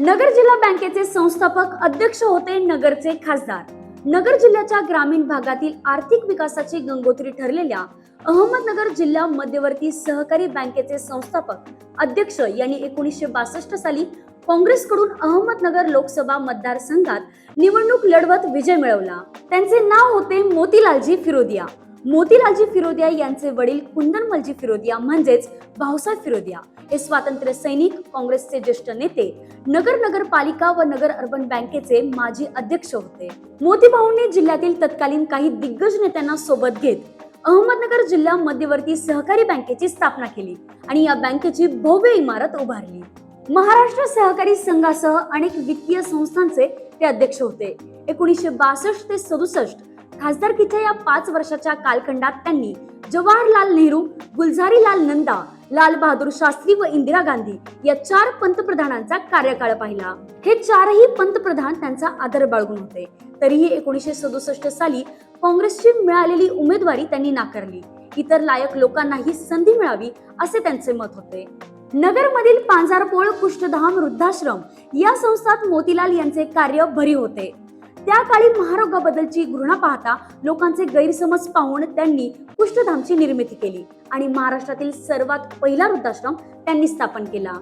नगर जिल्हा बँकेचे संस्थापक अध्यक्ष होते नगरचे खासदार. नगर जिल्ह्याच्या ग्रामीण भागातील आर्थिक विकासाची गंगोत्री ठरलेल्या अहमदनगर जिल्हा मध्यवर्ती सहकारी बँकेचे संस्थापक अध्यक्ष यांनी एकोणीसशे बासष्ट साली काँग्रेसकडून अहमदनगर लोकसभा मतदारसंघात निवडणूक लढवत विजय मिळवला. त्यांचे नाव होते मोतीलालजी फिरोदिया. मोतीलालजी फिरोदिया यांचे वडील कुंदनमलजी फिरोदिया म्हणजेच भाऊसाहेब फिरोदिया. हे स्वातंत्र्य सैनिक काँग्रेसचे ज्येष्ठ नेते नगर नगरपालिका व नगर अर्बन बँकेचे माजी अध्यक्ष होते. मोतीभाऊंनी जिल्ह्यातील तत्कालीन काही दिग्गज नेत्यांना सोबत घेत अहमदनगर जिल्हा मध्यवर्ती सहकारी बँकेची स्थापना केली आणि या बँकेची भव्य इमारत उभारली. महाराष्ट्र सहकारी संघासह अनेक वित्तीय संस्थांचे ते अध्यक्ष होते. एकोणीसशे बासष्ट ते सदुसष्ट खासदारकीच्या या पाच वर्षाच्या कालखंडात त्यांनी? जवाहरलाल नेहरू गुलझारीलाल नंदा लाल बहादूर शास्त्री व इंदिरा गांधी या चार पंतप्रधानांचा कार्यकाळ पाहिला. हे चारही पंतप्रधान त्यांचा आदर बाळगून होते. तरीही एकोणीसशे सदुसष्ट साली काँग्रेसची मिळालेली उमेदवारी त्यांनी नाकारली. इतर लायक लोकांनाही संधी मिळावी असे त्यांचे मत होते. नगरमधील पांजारपोळ कुष्ठधाम वृद्धाश्रम या संस्थात मोतीलाल यांचे कार्य भरी होते. त्या काळी महारोगाबद्दलची घृणा पाहता लोकांचे गैरसमज पाहून त्यांनी कुष्ठधामची निर्मिती केली आणि महाराष्ट्रातील सर्वात पहिला वृद्धाश्रम त्यांनी स्थापन केला.